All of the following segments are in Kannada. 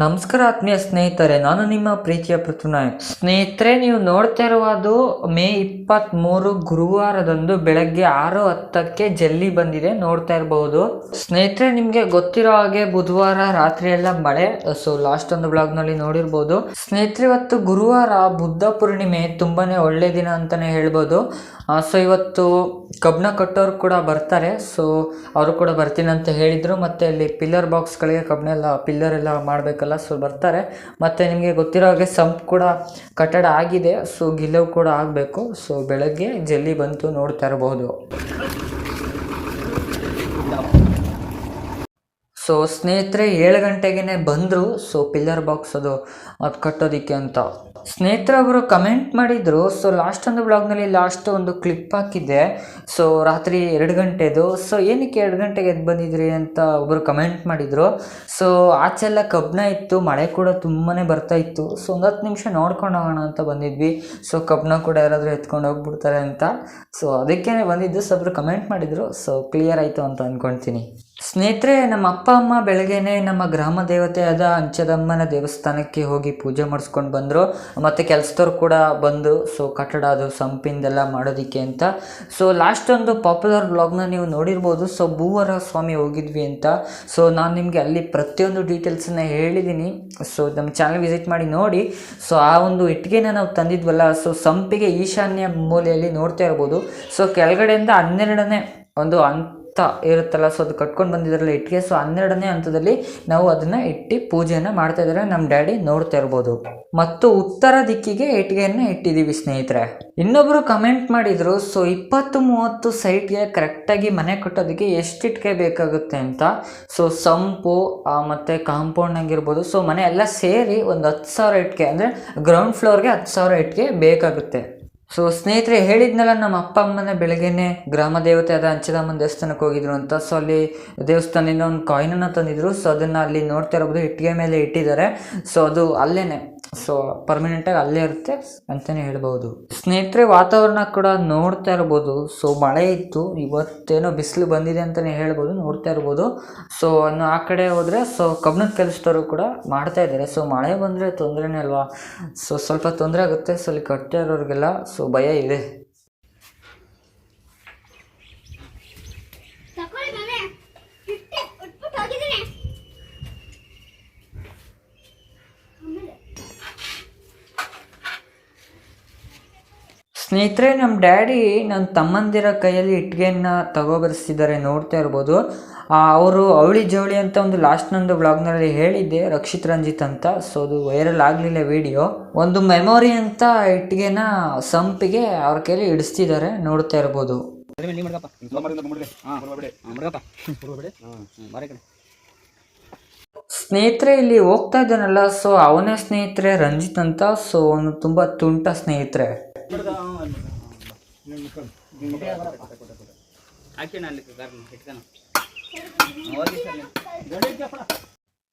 ನಮಸ್ಕಾರ ಆತ್ಮೀಯ ಸ್ನೇಹಿತರೆ, ನಾನು ನಿಮ್ಮ ಪ್ರೀತಿಯ ಪೃಥ್ವಿನಾಯಕ್ ಸ್ನೇಹಿತರೆ, ನೀವು ನೋಡ್ತಾ ಇರುವುದು ಮೇ ಇಪ್ಪತ್ತ್ ಮೂರು ಗುರುವಾರದಂದು ಬೆಳಗ್ಗೆ ಆರು ಹತ್ತಕ್ಕೆ ಜಲ್ಲಿ ಬಂದಿದೆ, ನೋಡ್ತಾ ಇರಬಹುದು ಸ್ನೇಹಿತರೆ, ನಿಮಗೆ ಗೊತ್ತಿರೋ ಹಾಗೆ ಬುಧವಾರ ರಾತ್ರಿ ಎಲ್ಲ ಮಳೆ ಸೊ ಲಾಸ್ಟ್ ಒಂದು ಬ್ಲಾಗ್ನಲ್ಲಿ ನೋಡಿರ್ಬೋದು. ಸ್ನೇಹಿತರೆ, ಇವತ್ತು ಗುರುವಾರ ಬುದ್ಧ ಪೂರ್ಣಿಮೆ, ತುಂಬಾನೇ ಒಳ್ಳೆ ದಿನ ಅಂತಾನೆ ಹೇಳ್ಬೋದು. ಸೊ ಇವತ್ತು ಕಬ್ಬಣ ಕಟ್ಟೋರು ಕೂಡ ಬರ್ತಾರೆ ಸೊ ಅವರು ಕೂಡ ಬರ್ತೀನಿ ಅಂತ ಹೇಳಿದ್ರು, ಮತ್ತೆ ಇಲ್ಲಿ ಪಿಲ್ಲರ್ ಬಾಕ್ಸ್ಗಳಿಗೆ ಎಲ್ಲ ಪಿಲ್ಲರ್ ಎಲ್ಲ ಮಾಡಬೇಕಲ್ಲ. ಸೊ ಬರ್ತಾರೆ. ಮತ್ತೆ ನಿಮಗೆ ಗೊತ್ತಿರೋ ಹಾಗೆ ಸಂಪ್ ಕೂಡ ಕಟ್ಟಡ ಆಗಿದೆ. ಸೊ ಗಿಲವ್ ಕೂಡ ಆಗಬೇಕು. ಸೊ ಬೆಳಗ್ಗೆ ಜಲ್ಲಿ ಬಂತು ನೋಡ್ತಾ ಇರಬಹುದು. ಸೊ ಸ್ನೇಹಿತರೆ, ಏಳು ಗಂಟೆಗೆ ಬಂದರು. ಸೊ ಪಿಲ್ಲರ್ ಬಾಕ್ಸ್ ಅದು ಅದು ಕಟ್ಟೋದಕ್ಕೆ ಅಂತ. ಸ್ನೇಹಿತರೆ, ಅವರು ಕಮೆಂಟ್ ಮಾಡಿದರು. ಸೊ ಲಾಸ್ಟ್ ಒಂದು ಬ್ಲಾಗ್ನಲ್ಲಿ ಲಾಸ್ಟ್ ಒಂದು ಕ್ಲಿಪ್ ಹಾಕಿದ್ದೆ. ಸೊ ರಾತ್ರಿ ಎರಡು ಗಂಟೆದು. ಸೊ ಏನಕ್ಕೆ ಎರಡು ಗಂಟೆಗೆ ಎದ್ದು ಬಂದಿದ್ರಿ ಅಂತ ಒಬ್ಬರು ಕಮೆಂಟ್ ಮಾಡಿದರು. ಸೊ ಆಚೆಲ್ಲ ಕಬ್ಬನ ಇತ್ತು. ಮಳೆ ಕೂಡ ತುಂಬಾ ಬರ್ತಾ ಇತ್ತು. ಸೊ ಒಂದು ಹತ್ತು ನಿಮಿಷ ನೋಡ್ಕೊಂಡು ಹೋಗೋಣ ಅಂತ ಬಂದಿದ್ವಿ. ಸೊ ಕಬ್ಬನ ಕೂಡ ಯಾರಾದರೂ ಎತ್ಕೊಂಡು ಹೋಗ್ಬಿಡ್ತಾರೆ ಅಂತ. ಸೊ ಅದಕ್ಕೇ ಬಂದಿದ್ದು. ಸೊ ಒಬ್ಬರು ಕಮೆಂಟ್ ಮಾಡಿದರು. ಸೊ ಕ್ಲಿಯರ್ ಆಯಿತು ಅಂತ ಅಂದ್ಕೊಳ್ತೀನಿ ಸ್ನೇಹಿತರೆ, ನಮ್ಮ ಅಪ್ಪ, ಅಮ್ಮ ಬೆಳಗ್ಗೆನೆ ನಮ್ಮ ಗ್ರಾಮ ದೇವತೆಯಾದ ಅಂಚದಮ್ಮನ ದೇವಸ್ಥಾನಕ್ಕೆ ಹೋಗಿ ಪೂಜೆ ಮಾಡಿಸ್ಕೊಂಡು ಬಂದರು. ಮತ್ತು ಕೆಲಸದವ್ರು ಕೂಡ ಬಂದು ಸೊ ಕಟ್ಟಡ ಅದು, ಸಂಪಿಂದೆಲ್ಲ ಮಾಡೋದಕ್ಕೆ ಅಂತ. ಸೊ ಲಾಸ್ಟ್ ಒಂದು ಪಾಪ್ಯುಲರ್ ಬ್ಲಾಗ್ನ ನೀವು ನೋಡಿರ್ಬೋದು. ಸೊ ಭೂವರ ಸ್ವಾಮಿ ಹೋಗಿದ್ವಿ ಅಂತ. ಸೊ ನಾನು ನಿಮಗೆ ಅಲ್ಲಿ ಪ್ರತಿಯೊಂದು ಡೀಟೇಲ್ಸನ್ನ ಹೇಳಿದ್ದೀನಿ ಸೊ ನಮ್ಮ ಚಾನಲ್ ವಿಸಿಟ್ ಮಾಡಿ ನೋಡಿ. ಸೊ ಆ ಒಂದು ಇಟ್ಟಿಗೆನ ನಾವು ತಂದಿದ್ವಲ್ಲ ಸೊ ಸಂಪಿಗೆ ಈಶಾನ್ಯ ಮೂಲೆಯಲ್ಲಿ ನೋಡ್ತಾ ಇರ್ಬೋದು. ಸೊ ಕೆಳಗಡೆಯಿಂದ ಹನ್ನೆರಡನೇ ಒಂದು ಹಂತ ಇರುತ್ತಲ್ಲ. ಸೊ ಅದು ಕಟ್ಕೊಂಡು ಬಂದಿದ್ರಲ್ಲ ಇಟ್ಟಿಗೆ. ಸೊ ಹನ್ನೆರಡನೇ ಹಂತದಲ್ಲಿ ನಾವು ಅದನ್ನ ಇಟ್ಟು ಪೂಜೆಯನ್ನ ಮಾಡ್ತಾ ಇದ್ದಾರೆ. ನಮ್ಮ ಡ್ಯಾಡಿ ನೋಡ್ತಾ ಇರ್ಬೋದು. ಮತ್ತು ಉತ್ತರ ದಿಕ್ಕಿಗೆ ಇಟ್ಟಿಗೆಯನ್ನು ಇಟ್ಟಿದ್ದೀವಿ ಸ್ನೇಹಿತರೆ. ಇನ್ನೊಬ್ಬರು ಕಮೆಂಟ್ ಮಾಡಿದ್ರು ಸೊ ಇಪ್ಪತ್ತು ಮೂವತ್ತು ಸೈಟ್ಗೆ ಕರೆಕ್ಟಾಗಿ ಮನೆ ಕಟ್ಟೋದಕ್ಕೆ ಎಷ್ಟು ಇಟ್ಟಿಗೆ ಬೇಕಾಗುತ್ತೆ ಅಂತ? ಸೊ ಸಂಪು ಮತ್ತು ಕಾಂಪೌಂಡ್ ಆಗಿರ್ಬೋದು ಸೊ ಮನೆ ಎಲ್ಲ ಸೇರಿ ಒಂದು ಹತ್ತು ಸಾವಿರ ಇಟ್ಟಿಗೆ. ಅಂದರೆ ಗ್ರೌಂಡ್ ಫ್ಲೋರ್ಗೆ ಹತ್ತು ಸಾವಿರ ಇಟ್ಟಿಗೆ ಬೇಕಾಗುತ್ತೆ. ಸೊ ಸ್ನೇಹಿತರೆ, ಹೇಳಿದ್ನಲ್ಲ, ನಮ್ಮ ಅಪ್ಪ ಅಮ್ಮನ ಬೆಳಗ್ಗೆನೆ ಗ್ರಾಮ ದೇವತೆ ಆದ ಅಂಚದಮ್ಮನ ದೇವಸ್ಥಾನಕ್ಕೆ ಹೋಗಿದ್ರು ಅಂತ. ಸೊ ಅಲ್ಲಿ ದೇವಸ್ಥಾನದಿಂದ ಒಂದು ಕಾಯಿನನ್ನು ತಂದಿದ್ರು. ಸೊ ಅದನ್ನು ಅಲ್ಲಿ ನೋಡ್ತಾ ಇರಬಹುದು ಇಟ್ಟಿಗೆ ಮೇಲೆ ಇಟ್ಟಿದ್ದಾರೆ. ಸೊ ಅದು ಅಲ್ಲೇನೆ. ಸೊ ಪರ್ಮನೆಂಟಾಗಿ ಅಲ್ಲೇ ಇರುತ್ತೆ ಅಂತಲೇ ಹೇಳ್ಬೋದು. ಸ್ನೇಹಿತರೆ, ವಾತಾವರಣ ಕೂಡ ನೋಡ್ತಾ ಇರ್ಬೋದು. ಸೊ ಮಳೆ ಇತ್ತು. ಇವತ್ತೇನೋ ಬಿಸಿಲು ಬಂದಿದೆ ಅಂತಲೇ ಹೇಳ್ಬೋದು. ನೋಡ್ತಾ ಇರ್ಬೋದು. ಸೊ ಇನ್ನು ಆ ಕಡೆ ಹೋದರೆ ಸೊ ಕಬ್ಬಣದ ಕೆಲಸದವರು ಕೂಡ ಮಾಡ್ತಾ ಇದ್ದಾರೆ. ಸೊ ಮಳೆ ಬಂದರೆ ತೊಂದರೆನೇ ಅಲ್ವಾ? ಸೊ ಸ್ವಲ್ಪ ತೊಂದರೆ ಆಗುತ್ತೆ. ಸೊ ಅಲ್ಲಿ ಕಟ್ತಾ ಇರೋರಿಗೆಲ್ಲ ಸೊ ಭಯ ಇದೆ. ಸ್ನೇಹಿತರೆ ನಮ್ಮ ಡ್ಯಾಡಿ ನನ್ನ ತಮ್ಮಂದಿರ ಕೈಯಲ್ಲಿ ಇಟ್ಟಿಗೆಯನ್ನು ತಗೋಬರಿಸ್ತಿದ್ದಾರೆ ನೋಡ್ತಾ ಇರ್ಬೋದು ಅವರು ಅವಳಿ ಜವಳಿ ಅಂತ ಒಂದು ಲಾಸ್ಟ್ ನಂದು ಬ್ಲಾಗ್ನಲ್ಲಿ ಹೇಳಿದ್ದೆ ರಕ್ಷಿತ್ ರಂಜಿತ್ ಅಂತ ಸೊ ಅದು ವೈರಲ್ ಆಗಲಿಲ್ಲ ವಿಡಿಯೋ ಒಂದು ಮೆಮೊರಿ ಅಂತ ಇಟ್ಟಿಗೆನ ಸಂಪಿಗೆ ಅವ್ರ ಕೈಯಲ್ಲಿ ಇಡಿಸ್ತಿದ್ದಾರೆ ನೋಡ್ತಾ ಇರ್ಬೋದು ಸ್ನೇಹಿತರೆ ಇಲ್ಲಿ ಹೋಗ್ತಾ ಇದ್ದಾನಲ್ಲ ಸೊ ಅವನೇ ಸ್ನೇಹಿತರೆ ರಂಜಿತ್ ಅಂತ ಸೊ ಅವನು ತುಂಬ ತುಂಟ ಸ್ನೇಹಿತರೆ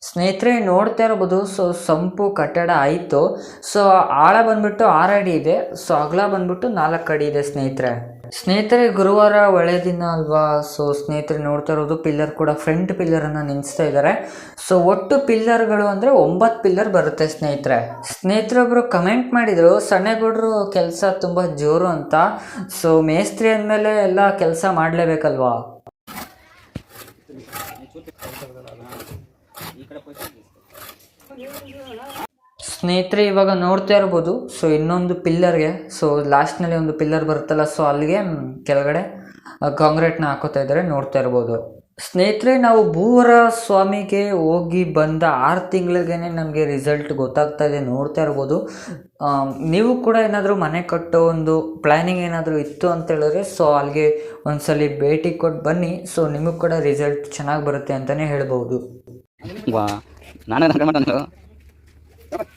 ಸ್ನೇಹಿತರೆ ನೋಡ್ತಾ ಇರಬಹುದು ಸೊ ಸಂಪು ಕಟ್ಟಡ ಆಯಿತು. ಸೊ ಆಳ ಬಂದ್ಬಿಟ್ಟು ಆರು ಅಡಿ ಇದೆ. ಸೊ ಅಗಲ ಬಂದ್ಬಿಟ್ಟು ನಾಲ್ಕು ಅಡಿ ಇದೆ ಸ್ನೇಹಿತರೆ. ಸ್ನೇಹಿತರೆ, ಗುರುವಾರ ಒಳ್ಳೆ ದಿನ ಅಲ್ವಾ? ಸೊ ಸ್ನೇಹಿತರೆ, ನೋಡ್ತಾ ಇರೋದು ಪಿಲ್ಲರ್ ಕೂಡ ಫ್ರಂಟ್ ಪಿಲ್ಲರನ್ನು ನಿಲ್ಲಿಸ್ತಾ ಇದ್ದಾರೆ ಸೊ ಒಟ್ಟು ಪಿಲ್ಲರ್ಗಳು ಅಂದರೆ ಒಂಬತ್ತು ಪಿಲ್ಲರ್ ಬರುತ್ತೆ ಸ್ನೇಹಿತರೆ. ಸ್ನೇಹಿತರೊಬ್ಬರು ಕಮೆಂಟ್ ಮಾಡಿದರು, ಸಣ್ಣಗೌಡರು ಕೆಲಸ ತುಂಬ ಜೋರು ಅಂತ. ಸೊ ಮೇಸ್ತ್ರಿ ಅಂದಮೇಲೆ ಎಲ್ಲ ಕೆಲಸ ಮಾಡಲೇಬೇಕಲ್ವಾ? ಸ್ನೇಹಿತರೆ, ಇವಾಗ ನೋಡ್ತಾ ಇರ್ಬೋದು. ಸೊ ಇನ್ನೊಂದು ಪಿಲ್ಲರ್ಗೆ ಸೊ ಲಾಸ್ಟ್ನಲ್ಲಿ ಒಂದು ಪಿಲ್ಲರ್ ಬರುತ್ತಲ್ಲ ಸೊ ಅಲ್ಲಿಗೆ ಕೆಳಗಡೆ ಕಾಂಕ್ರೀಟ್ನ ಹಾಕೋತಾ ಇದ್ದಾರೆ, ನೋಡ್ತಾ ಇರ್ಬೋದು. ಸ್ನೇಹಿತರೆ, ನಾವು ಭೂವರ ಸ್ವಾಮಿಗೆ ಹೋಗಿ ಬಂದ ಆರು ತಿಂಗಳಿಗೇ ನಮಗೆ ರಿಸಲ್ಟ್ ಗೊತ್ತಾಗ್ತಾ ಇದೆ, ನೋಡ್ತಾ ಇರ್ಬೋದು. ನೀವು ಕೂಡ ಏನಾದರೂ ಮನೆ ಕಟ್ಟೋ ಒಂದು ಪ್ಲ್ಯಾನಿಂಗ್ ಏನಾದರೂ ಇತ್ತು ಅಂತ ಹೇಳಿದ್ರೆ ಸೊ ಅಲ್ಲಿಗೆ ಒಂದ್ಸಲಿ ಭೇಟಿ ಕೊಟ್ಟು ಬನ್ನಿ. ಸೊ ನಿಮಗೆ ಕೂಡ ರಿಸಲ್ಟ್ ಚೆನ್ನಾಗಿ ಬರುತ್ತೆ ಅಂತಲೇ ಹೇಳ್ಬೋದು.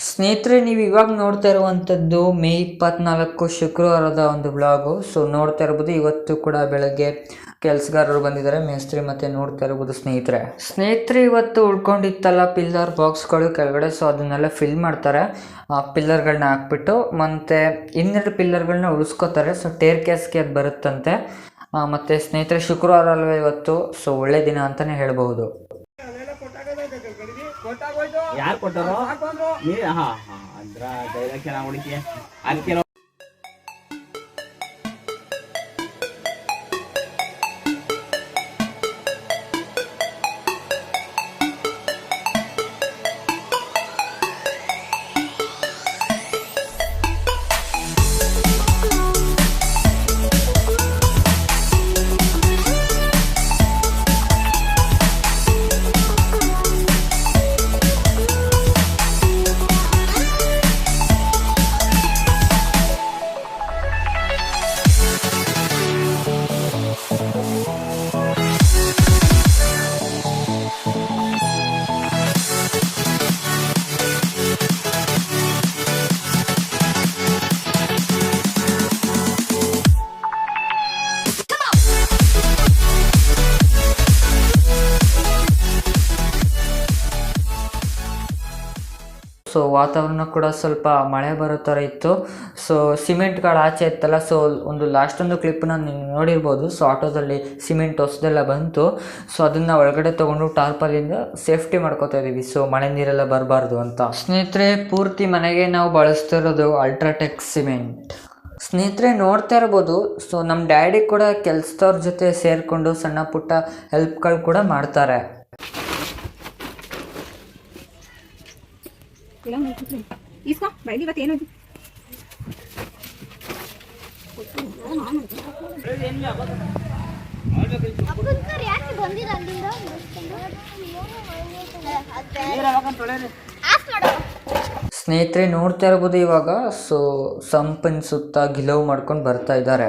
ಸ್ನೇಹಿತರೆ, ನೀವು ಇವಾಗ ನೋಡ್ತಾ ಇರುವಂಥದ್ದು ಮೇ ಇಪ್ಪತ್ನಾಲ್ಕು ಶುಕ್ರವಾರದ ಒಂದು ಬ್ಲಾಗು ಸೊ ನೋಡ್ತಾ ಇರ್ಬೋದು, ಇವತ್ತು ಕೂಡ ಬೆಳಗ್ಗೆ ಕೆಲಸಗಾರರು ಬಂದಿದ್ದಾರೆ. ಮೇಸ್ತ್ರಿ ಮತ್ತೆ ನೋಡ್ತಾ ಇರ್ಬೋದು ಸ್ನೇಹಿತರೆ. ಸ್ನೇಹಿತರೆ, ಇವತ್ತು ಉಳ್ಕೊಂಡಿತ್ತಲ್ಲ ಪಿಲ್ಲರ್ ಬಾಕ್ಸ್ಗಳು ಕೆಳಗಡೆ. ಸೊ, ಅದನ್ನೆಲ್ಲ ಫಿಲ್ ಮಾಡ್ತಾರೆ. ಆ ಪಿಲ್ಲರ್ಗಳನ್ನ ಹಾಕ್ಬಿಟ್ಟು ಮತ್ತೆ ಇನ್ನೆರಡು ಪಿಲ್ಲರ್ಗಳನ್ನ ಉಳಿಸ್ಕೋತಾರೆ. ಸೊ, ಟೇರ್ ಕೇಸ್ಗೆ ಅದು ಬರುತ್ತಂತೆ. ಮತ್ತೆ ಸ್ನೇಹಿತರೆ, ಶುಕ್ರವಾರ ಅಲ್ವೇ ಇವತ್ತು? ಸೊ, ಒಳ್ಳೆ ದಿನ ಅಂತಲೇ ಹೇಳ್ಬೋದು ಯಾರು ಕೊಟ್ಟರು? ಹಾ ಅದಕ್ಕೆ ಸೊ ವಾತಾವರಣ ಕೂಡ ಸ್ವಲ್ಪ ಮಳೆ ಬರೋ ಥರ ಇತ್ತು. ಸೊ ಸಿಮೆಂಟ್ಗಳು ಆಚೆ ಇತ್ತಲ್ಲ ಸೊ ಒಂದು ಲಾಸ್ಟ್ ಒಂದು ಕ್ಲಿಪ್ನ ನೀವು ನೋಡಿರ್ಬೋದು. ಸೊ ಆಟೋದಲ್ಲಿ ಸಿಮೆಂಟ್ ಹೊಸದೆಲ್ಲ ಬಂತು. ಸೊ ಅದನ್ನು ಒಳಗಡೆ ತೊಗೊಂಡು ಟಾರ್ಪಲಿಂದ ಸೇಫ್ಟಿ ಮಾಡ್ಕೋತಾ ಇದ್ದೀವಿ ಸೊ ಮಳೆ ನೀರೆಲ್ಲ ಬರಬಾರ್ದು ಅಂತ. ಸ್ನೇಹಿತರೆ, ಪೂರ್ತಿ ಮನೆಗೆ ನಾವು ಬಳಸ್ತಿರೋದು ಅಲ್ಟ್ರಾಟೆಕ್ ಸಿಮೆಂಟ್ ಸ್ನೇಹಿತರೆ, ನೋಡ್ತಾ ಇರ್ಬೋದು. ಸೊ ನಮ್ಮ ಡ್ಯಾಡಿ ಕೂಡ ಕೆಲಸದವ್ರ ಜೊತೆ ಸೇರಿಕೊಂಡು ಸಣ್ಣ ಪುಟ್ಟ ಹೆಲ್ಪ್ಗಳು ಕೂಡ ಮಾಡ್ತಾರೆ. ಇಸ್ಕೋ ಬೈಲಿ ಇವತ್ತು ಏನು ಸ್ನೇಹಿತರೆ, ನೋಡ್ತಾ ಇರ್ಬೋದು ಇವಾಗ, ಸೊ, ಸಂಪನ್ ಸುತ್ತ ಗಿಲವ್ ಮಾಡ್ಕೊಂಡು ಬರ್ತಾ ಇದ್ದಾರೆ.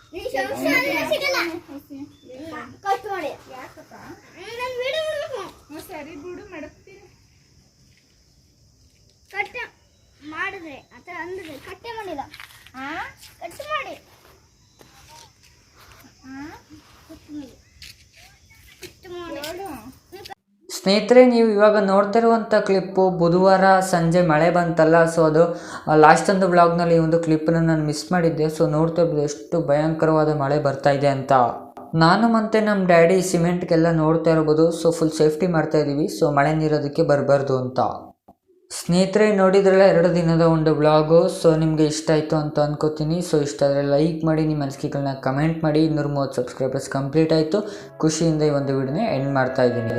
ಸರಿ ಬಿಡು ಮಾಡಿದ್ರೆ ಆತರ ಅಂದ್ರೆ ಕಟ್ಟೆ ಮಾಡಿಲ್ಲ ಕಟ್ ಮಾಡಿ ಕಟ್ ಮಾಡಿ. ಕಟ್ ಮಾಡಿ. ಸ್ನೇಹಿತರೆ, ನೀವು ಇವಾಗ ನೋಡ್ತಾ ಇರುವಂಥ ಕ್ಲಿಪ್ಪು ಬುಧವಾರ ಸಂಜೆ ಮಳೆ ಬಂತಲ್ಲ ಸೊ ಅದು ಲಾಸ್ಟ್ ಒಂದು ಬ್ಲಾಗ್ನಲ್ಲಿ ಈ ಒಂದು ಕ್ಲಿಪ್ಪನ್ನು ನಾನು ಮಿಸ್ ಮಾಡಿದ್ದೆ ಸೊ ನೋಡ್ತಾ ಇರ್ಬೋದು ಎಷ್ಟು ಭಯಂಕರವಾದ ಮಳೆ ಬರ್ತಾ ಇದೆ ಅಂತ. ನಾನು ಮತ್ತು ನಮ್ಮ ಡ್ಯಾಡಿ ಸಿಮೆಂಟ್ಗೆಲ್ಲ ನೋಡ್ತಾ ಇರ್ಬೋದು ಸೊ ಫುಲ್ ಸೇಫ್ಟಿ ಮಾಡ್ತಾ ಇದ್ದೀವಿ ಸೊ ಮಳೆ ನೀರೋದಕ್ಕೆ ಬರಬಾರ್ದು ಅಂತ. ಸ್ನೇಹಿತರೆ, ನೋಡಿದ್ರಲ್ಲ ಎರಡು ದಿನದ ಒಂದು ಬ್ಲಾಗು ಸೊ ನಿಮಗೆ ಇಷ್ಟ ಆಯಿತು ಅಂತ ಅಂದ್ಕೋತೀನಿ ಸೊ ಇಷ್ಟ ಆದರೆ ಲೈಕ್ ಮಾಡಿ, ನಿಮ್ಮ ಅನಿಸಿಕೆಗಳನ್ನ ಕಮೆಂಟ್ ಮಾಡಿ, ಇನ್ನೂರ ಮೂವತ್ತು ಸಬ್ಸ್ಕ್ರೈಬರ್ಸ್ ಕಂಪ್ಲೀಟ್ ಆಯಿತು. ಖುಷಿಯಿಂದ ಈ ಒಂದು ವಿಡಿಯೋನ ಎಂಡ್ ಮಾಡ್ತಾ ಇದ್ದೀನಿ.